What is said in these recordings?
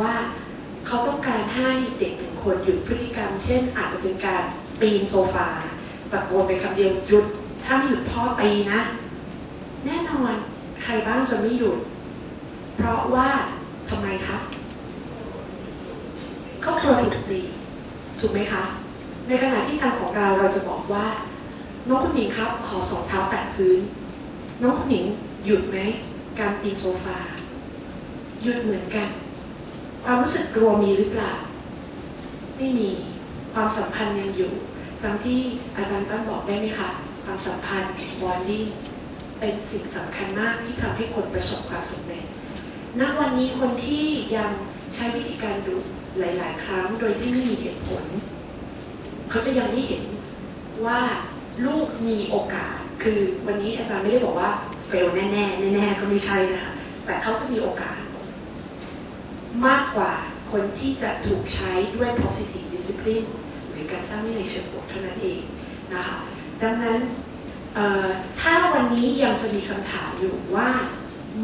ว่าเขาต้องการให้เด็กหนึ่งคนหยุดพฤติกรรม เช่น อาจจะเป็นการปีนโซฟาตะโกนไปคำเดียวหยุด ถ้าไม่หยุดพ่อตีนะ แน่นอนใครบ้างจะไม่หยุด เพราะว่าทำไมคะครอบครัวถูกตีถูกไหมคะ ในขณะที่ทางของเราเราจะบอกว่า น้องคุณหญิงครับ ขอสองเท้าแตะพื้น น้องคุณหญิงหยุดไหมการปีนโซฟา หยุดเหมือนกัน ความรู้สึกกลัวมีหรือเปล่า ไม่มี ความสัมพันธ์ยังอยู่จำที่อาจารย์จ้ำบอกได้ไหมคะ ความสัมพันธ์บอลดิ้งเป็นสิ่งสำคัญมากที่ทำให้คนประสบความสำเร็จ ณ วันนี้คนที่ยังใช้วิธีการดุหลาย ๆ ครั้งโดยที่ไม่มีเหตุผล เขาจะยังไม่เห็นว่าลูกมีโอกาส คือวันนี้อาจารย์ไม่ได้บอกว่าเฟลแน่ ๆ แน่ ๆ ก็ไม่ใช่นะคะ แต่เขาจะมีโอกาส มากกว่าคนที่จะถูกใช้ด้วย positive discipline หรือการสร้างวินัยเชิงบวกเท่านั้นเองนะคะดังนั้นถ้าวันนี้ยังจะมีคำถามอยู่ว่า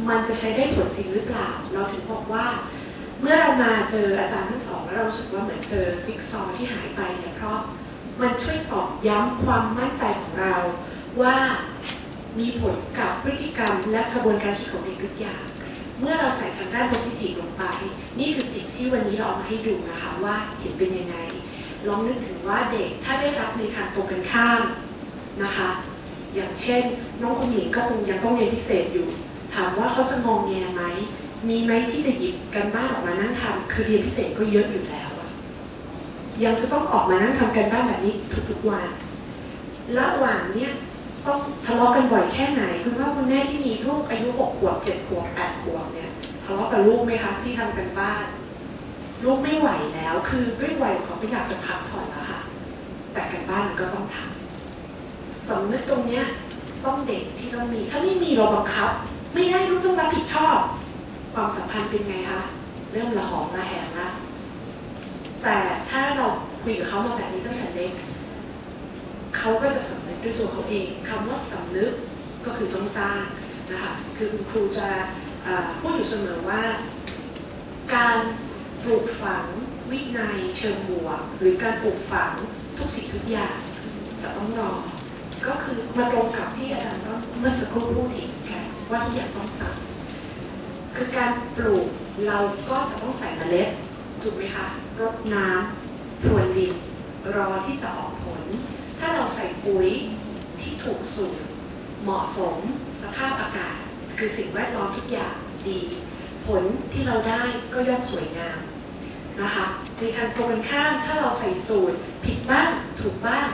มันจะใช้ได้ผลจริงหรือเปล่า เราถึงบอกว่า เมื่อเรามาเจออาจารย์ทั้งสองแล้วเราสึกว่าเหมือนเจอจิ๊กซอว์ที่หายไปเนี่ยเพราะมันช่วยตอกย้ำความมั่นใจของเราว่ามีผลกับพฤติกรรมและกระบวนการคิดของเด็กทุกอย่าง ด้าน positive ลงไป นี่คือสิ่งที่วันนี้เราเอามาให้ดูนะคะว่าเห็นเป็นยังไง ลองนึกถึงว่าเด็กถ้าได้รับในทางตรงกันข้ามนะคะ อย่างเช่น น้องคุณหญิงก็คงยังต้องเรียนพิเศษอยู่ ถามว่าเขาจะงองแงไหมมีไหมที่จะหยิบกันบ้านออกมานั่งทำคือเรียนพิเศษก็เยอะอยู่แล้วยังจะต้องออกมานั่งทำกันบ้านแบบนี้ทุกๆวันระหว่างเนี้ยต้องทะเลาะกันบ่อยแค่ไหน คุณพ่อคุณแม่ที่มีลูกอายุหกขวบเจ็ดขวบแปดขวบเนี่ยะเลาะกับลูกไหมคะที่ทำกันบ้าน ลูกไม่ไหวแล้ว คือด้วยวัยของเขาไม่อยากจะพักผ่อนแล้วค่ะ แต่กันบ้านมันก็ต้องทำสำนึกตรงเนี้ยต้องเด็กที่ต้องมี ถ้าไม่มีเราบังคับ ไม่ได้ลูกต้องรับผิดชอบ ความสัมพันธ์เป็นไงคะเริ่มละหองระแหงละแต่ถ้าเราคุยกับเขามาแบบนี้ตั้งแต่เล็กเขาก็จะสำนึกด้วยตัวเขาเองคำว่าสำนึกก็คือต้องสร้างนะคะ คือคุณครูจะ พูดอยู่เสมอว่า การปลูกฝังวินัยเชิงบวก หรือการปลูกฝังทุกสิ่งทุกอย่างจะต้องรอ ก็คือมาตรงกับที่อาจารย์ต้นเมื่อสักครู่พูดอีกค่ะว่าทุกอย่างต้องสั่งคือการปลูกเราก็จะต้องใส่เมล็ดถูกไหมคะรดน้ำพรวนดินรอที่จะออกผล ถ้าเราใส่ปุ๋ยที่ถูกสูตรเหมาะสมสภาพอากาศ คือสิ่งแวดล้อมทุกอย่างดี ผลที่เราได้ก็ย่อมสวยงามนะคะในทางตรงกันข้ามถ้าเราใส่สูตรผิดบ้างถูกบ้าง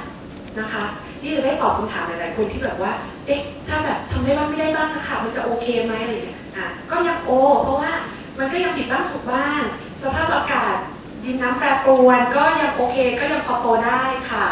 นะคะนี่จะได้ตอบคำถามหลายๆคนที่แบบว่า เอ๊ะ ถ้าแบบทำได้บ้างไม่ได้บ้างนะคะมันจะโอเคไหมอะไรเงี้ยอะก็ยังโอ เพราะว่ามันก็ยังผิดบ้างถูกบ้างสภาพอากาศดินน้ำแปรปรวนก็ยังโอเคก็ยังพอโตได้ค่ะ